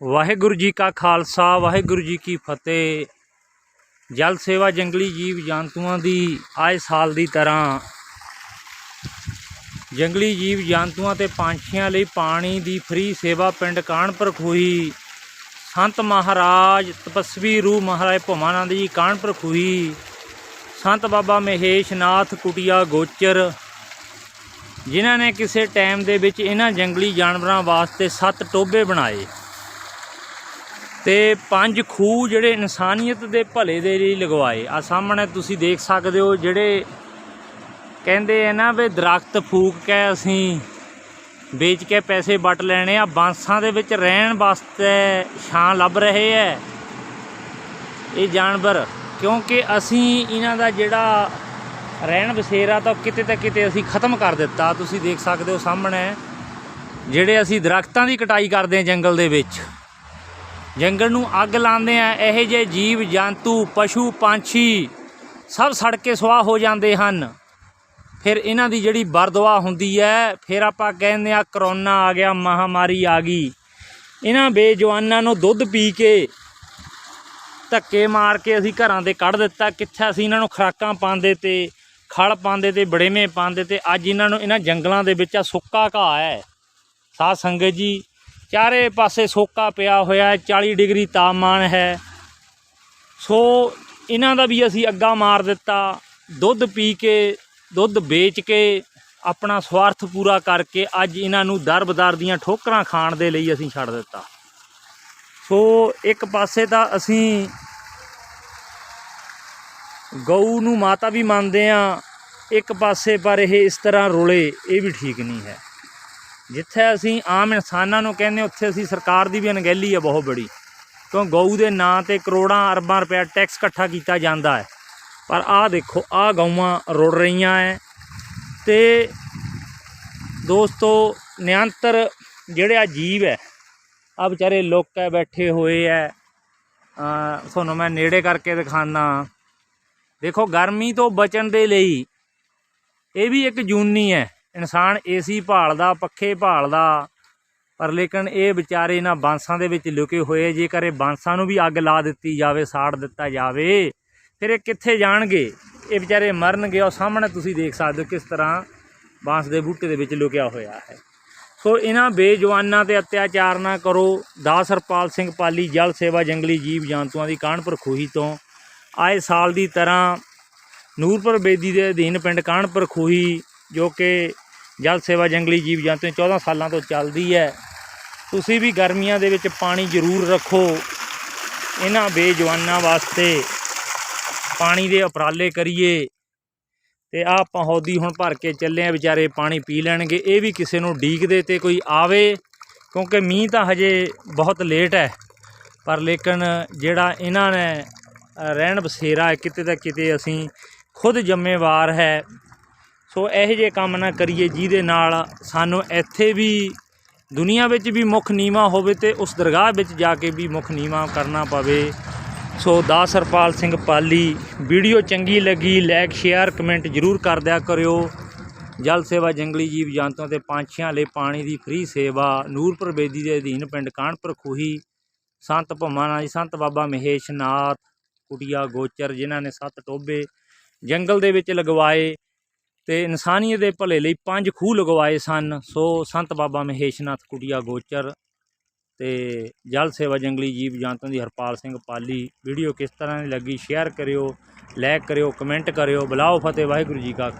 ਵਾਹਿਗੁਰੂ ਜੀ ਕਾ ਖਾਲਸਾ, ਵਾਹਿਗੁਰੂ ਜੀ ਕੀ ਫਤਿਹ। ਜਲ ਸੇਵਾ ਜੰਗਲੀ ਜੀਵ ਜੰਤੂਆਂ ਦੀ ਆਏ ਸਾਲ ਦੀ ਤਰ੍ਹਾਂ ਜੰਗਲੀ ਜੀਵ ਜੰਤੂਆਂ ਤੇ ਪੰਛੀਆਂ ਲਈ ਪਾਣੀ ਦੀ ਫ੍ਰੀ ਸੇਵਾ ਪਿੰਡ ਕਾਨਪੁਰ ਖੂਹੀ। ਸੰਤ ਮਹਾਰਾਜ ਤਪਸਵੀ ਰੂਹ ਮਹਾਰਾਜ ਭਵਾਨੰਦ ਜੀ ਕਾਨਪੁਰ ਖੂਹੀ। ਸੰਤ ਬਾਬਾ ਮਹੇਸ਼ ਨਾਥ ਕੁਟਿਆ ਗੋਚਰ, ਜਿਨ੍ਹਾਂ ਨੇ ਕਿਸੇ ਟਾਈਮ ਦੇ ਵਿੱਚ ਇਹਨਾਂ ਜੰਗਲੀ ਜਾਨਵਰਾਂ ਵਾਸਤੇ ਸੱਤ ਟੋਬੇ ਬਣਾਏ। ਤੇ ਪੰਜ ਖੂਹ ਜਿਹੜੇ ਇਨਸਾਨੀਅਤ ਦੇ ਭਲੇ ਦੇ ਲਈ ਲਗਵਾਏ। ਆ ਸਾਹਮਣੇ ਤੁਸੀਂ ਦੇਖ ਸਕਦੇ ਹੋ ਜਿਹੜੇ ਕਹਿੰਦੇ ਆ ਨਾ ਵੀ ਦਰਖਤ ਫੂਕ ਕੇ ਅਸੀਂ ਵੇਚ ਕੇ ਪੈਸੇ ਵਟ ਲੈਣੇ ਆ। ਬਾਂਸਾਂ ਦੇ ਵਿੱਚ ਰਹਿਣ ਵਾਸਤੇ ਛਾਂ ਲੱਭ ਰਹੇ ਐ ਇਹ ਜਾਨਵਰ। ਕਿਉਂਕਿ ਅਸੀਂ ਇਹਨਾਂ ਦਾ ਜਿਹੜਾ ਰਹਿਣ ਬਸੇਰਾ ਤਾਂ ਕਿਤੇ ਤਾਂ ਕਿਤੇ ਅਸੀਂ ਖਤਮ ਕਰ ਦਿੱਤਾ। ਤੁਸੀਂ ਦੇਖ ਸਕਦੇ ਹੋ ਸਾਹਮਣੇ ਜਿਹੜੇ ਅਸੀਂ ਦਰਖਤਾਂ ਦੀ ਕਟਾਈ ਕਰਦੇ ਹਾਂ ਜੰਗਲ ਦੇ ਵਿੱਚ। ਜੰਗਲ ਨੂੰ ਅੱਗ ਲਾਉਂਦੇ ਆ, ਇਹੋ ਜਿਹੇ ਜੀਵ, ਜੰਤੂ, ਪਸ਼ੂ, ਪੰਛੀ ਸਭ ਸੜ ਕੇ ਸੁਆਹ ਹੋ ਜਾਂਦੇ ਹਨ। ਫਿਰ ਇਹਨਾਂ ਦੀ ਜਿਹੜੀ ਬਰਦੁਆ ਹੁੰਦੀ ਹੈ, ਫਿਰ ਆਪਾਂ ਕਹਿੰਦੇ ਆ ਕਰੋਨਾ ਆ ਗਿਆ, ਮਹਾਮਾਰੀ ਆ ਗਈ। ਇਹਨਾਂ ਬੇਜਵਾਨਾਂ ਨੂੰ ਦੁੱਧ ਪੀ ਕੇ ਧੱਕੇ ਮਾਰ ਕੇ ਅਸੀਂ ਘਰਾਂ ਦੇ ਕੱਢ ਦਿੱਤਾ। ਕਿੱਥੇ ਅਸੀਂ ਇਹਨਾਂ ਨੂੰ ਖੁਰਾਕਾਂ ਪਾਉਂਦੇ ਤੇ, ਖਲ ਪਾਉਂਦੇ ਤੇ, ਬੜੇਵੇਂ ਪਾਉਂਦੇ ਤੇ, ਅੱਜ ਇਹਨਾਂ ਨੂੰ ਇਹਨਾਂ ਜੰਗਲਾਂ ਦੇ ਵਿੱਚ ਆ ਸੁੱਕਾ ਘਾਹ ਹੈ। ਸਾਧ ਸੰਗਤ ਜੀ ਚਾਰੇ ਪਾਸੇ ਸੋਕਾ ਪਿਆ ਹੋਇਆ ਹੈ 40 ਡਿਗਰੀ ਤਾਪਮਾਨ ਹੈ। ਸੋ ਇਹਨਾਂ ਦਾ ਵੀ ਅਸੀਂ ਅੱਗਾ ਮਾਰ ਦਿੱਤਾ। ਦੁੱਧ ਪੀ ਕੇ, ਦੁੱਧ ਵੇਚ ਕੇ, ਆਪਣਾ ਸਵਾਰਥ ਪੂਰਾ ਕਰਕੇ ਅੱਜ ਇਹਨਾਂ ਨੂੰ ਦਰਬਦਰ ਦੀਆਂ ਠੋਕਰਾਂ ਖਾਣ ਦੇ ਲਈ ਅਸੀਂ ਛੱਡ ਦਿੱਤਾ। ਸੋ ਇੱਕ ਪਾਸੇ ਤਾਂ ਅਸੀਂ ਗਊ ਨੂੰ ਮਾਤਾ ਵੀ ਮੰਨਦੇ ਆ ਇੱਕ ਪਾਸੇ ਪਰ ਇਹ ਇਸ ਤਰ੍ਹਾਂ ਰੋਲੇ, ਇਹ ਵੀ ਠੀਕ ਨਹੀਂ ਹੈ। ਜਿੱਥੇ ਅਸੀਂ ਆਮ ਇਨਸਾਨਾਂ ਨੂੰ ਕਹਿੰਦੇ ਉੱਥੇ ਅਸੀਂ ਸਰਕਾਰ ਦੀ ਵੀ ਅਣਗਹਿਲੀ ਹੈ ਬਹੁਤ ਬੜੀ। ਕਿਉਂ? ਗਊ ਦੇ ਨਾਂ ਤੇ ਕਰੋੜਾਂ ਅਰਬਾਂ ਰੁਪਏ ਟੈਕਸ ਇਕੱਠਾ ਕੀਤਾ ਜਾਂਦਾ ਹੈ। ਪਰ ਆਹ ਦੇਖੋ, ਆਹ ਗਊਆਂ ਰੁੜ ਰਹੀਆਂ ਹੈ ਤੇ ਦੋਸਤੋ, ਨਿਯੰਤਰ ਜਿਹੜੇ ਆ ਜੀਵ ਹੈ ਆ ਵਿਚਾਰੇ ਲੋਕ ਹੈ ਬੈਠੇ ਹੋਏ ਹੈ ਤੁਹਾਨੂੰ ਮੈਂ ਨੇੜੇ ਕਰਕੇ ਦਿਖਾਣਾ ਦੇਖੋ, ਗਰਮੀ ਤੋਂ ਬਚਣ ਦੇ ਲਈ ਇਹ ਵੀ ਇੱਕ ਜੂਨੀ ਹੈ ਇਨਸਾਨ ਏਸੀ ਭਾਲਦਾ, ਪੱਖੇ ਭਾਲਦਾ, ਪਰ ਲੇਕਿਨ ਇਹ ਵਿਚਾਰੇ ਇਹਨਾਂ ਬਾਂਸਾਂ ਦੇ ਵਿੱਚ ਲੁਕੇ ਹੋਏ, ਜੇਕਰ ਇਹ ਬਾਂਸਾਂ ਨੂੰ ਵੀ ਅੱਗ ਲਾ ਦਿੱਤੀ ਜਾਵੇ, ਸਾੜ ਦਿੱਤਾ ਜਾਵੇ, ਫਿਰ ਇਹ ਕਿੱਥੇ ਜਾਣਗੇ? ਇਹ ਵਿਚਾਰੇ ਮਰਨਗੇ, ਉਹ ਸਾਹਮਣੇ ਤੁਸੀਂ ਦੇਖ ਸਕਦੇ ਹੋ ਕਿਸ ਤਰ੍ਹਾਂ ਬਾਂਸ ਦੇ ਬੂਟੇ ਦੇ ਵਿੱਚ ਲੁਕਿਆ ਹੋਇਆ ਹੈ। ਸੋ ਇਹਨਾਂ ਬੇਜਵਾਨਾਂ ਤੇ ਅਤਿਆਚਾਰ ਨਾ ਕਰੋ। ਦਾਸ ਹਰਪਾਲ ਸਿੰਘ ਪਾਲੀ ਜਲ ਸੇਵਾ ਜੰਗਲੀ ਜੀਵ ਜੰਤੂਆਂ ਦੀ ਕਾਨਪੁਰ ਖੂਹੀ ਤੋਂ ਆਏ ਸਾਲ ਦੀ ਤਰ੍ਹਾਂ ਨੂਰਪੁਰ ਬੇਦੀ ਦੇ ਅਧੀਨ ਪਿੰਡ ਕਾਨਪੁਰ ਖੂਹੀ, ਜੋ ਕਿ ਜਲ ਸੇਵਾ ਜੰਗਲੀ ਜੀਵ ਜੰਤੂ 14 ਸਾਲਾਂ ਤੋਂ ਚੱਲਦੀ ਹੈ। ਤੁਸੀਂ ਵੀ ਗਰਮੀਆਂ ਦੇ ਵਿੱਚ ਪਾਣੀ ਜ਼ਰੂਰ ਰੱਖੋ। ਇਹਨਾਂ ਬੇਜਵਾਨਾਂ ਵਾਸਤੇ ਪਾਣੀ ਦੇ ਉਪਰਾਲੇ ਕਰੀਏ। ਤੇ ਆਹ ਆਪਾਂ ਹੌਦੀ ਹੁਣ ਭਰ ਕੇ ਚੱਲੇ ਆ ਵਿਚਾਰੇ ਪਾਣੀ ਪੀ ਲੈਣਗੇ। ਇਹ ਵੀ ਕਿਸੇ ਨੂੰ ਡੀਕਦੇ ਤੇ ਕੋਈ ਆਵੇ, ਕਿਉਂਕਿ ਮੀਂਹ ਤਾਂ ਹਜੇ ਬਹੁਤ ਲੇਟ ਹੈ। ਪਰ ਲੇਕਿਨ ਜਿਹੜਾ ਇਹਨਾਂ ਨੇ ਰਹਿਣ ਬਸੇਰਾ ਕਿਤੇ ਤਾਂ ਕਿਤੇ ਅਸੀਂ ਖੁਦ ਜ਼ਿੰਮੇਵਾਰ ਹੈ। ਸੋ ਇਹੋ ਜਿਹੇ ਕੰਮ ਨਾ ਕਰੀਏ ਜਿਹਦੇ ਨਾਲ ਸਾਨੂੰ ਇੱਥੇ ਵੀ ਦੁਨੀਆ ਵਿੱਚ ਵੀ ਮੁੱਖ ਨੀਵਾ ਹੋਵੇ ਤੇ ਉਸ ਦਰਗਾਹ ਵਿੱਚ ਜਾ ਕੇ ਵੀ ਮੁੱਖ ਨੀਵਾ ਕਰਨਾ ਪਵੇ। ਸੋ ਦਾਸ ਹਰਪਾਲ ਸਿੰਘ ਪਾਲੀ, ਵੀਡੀਓ ਚੰਗੀ ਲੱਗੀ ਲਾਈਕ ਸ਼ੇਅਰ ਕਮੈਂਟ ਜਰੂਰ ਕਰ ਦਿਆ ਕਰਿਓ। ਜਲ ਸੇਵਾ ਜੰਗਲੀ ਜੀਵ ਜੰਤੂਆਂ ਤੇ ਪੰਛੀਆਂ ਲਈ ਪਾਣੀ ਦੀ ਫ੍ਰੀ ਸੇਵਾ, ਨੂਰਪੁਰ ਬੇਦੀ ਦੇ ਅਧੀਨ ਪਿੰਡ ਕਾਨਪੁਰ ਖੂਹੀ, ਸੰਤ ਭਮਾਨਾ ਜੀ, ਸੰਤ ਬਾਬਾ ਮਹੇਸ਼ ਨਾਥ ਕੁਟਿਆ ਗੋਚਰ ਜਿਨ੍ਹਾਂ ਨੇ ਸੱਤ ਟੋਬੇ ਜੰਗਲ ਦੇ ਵਿੱਚ ਲਗਵਾਏ। ਤੇ ਇਨਸਾਨੀਅਤ ਦੇ ਭਲੇ ਲਈ ਪੰਜ ਖੂਹ ਲਗਵਾਏ ਸਨ। ਸੋ ਸੰਤ ਬਾਬਾ ਮਹੇਸ਼ਨਾਥ ਕੁਟਿਆ ਗੋਚਰ ਤੇ ਜਲ ਸੇਵਾ ਜੰਗਲੀ ਜੀਵ ਜੰਤੂਆਂ ਦੀ ਹਰਪਾਲ ਸਿੰਘ ਪਾਲੀ। ਵੀਡੀਓ ਕਿਸ ਤਰ੍ਹਾਂ ਦੀ ਲੱਗੀ, ਸ਼ੇਅਰ ਕਰਿਓ ਲਾਈਕ ਕਰਿਓ ਕਮੈਂਟ ਕਰਿਓ। ਬੁਲਾਓ ਫਤਿਹ, ਵਾਹਿਗੁਰੂ ਜੀ ਕਾ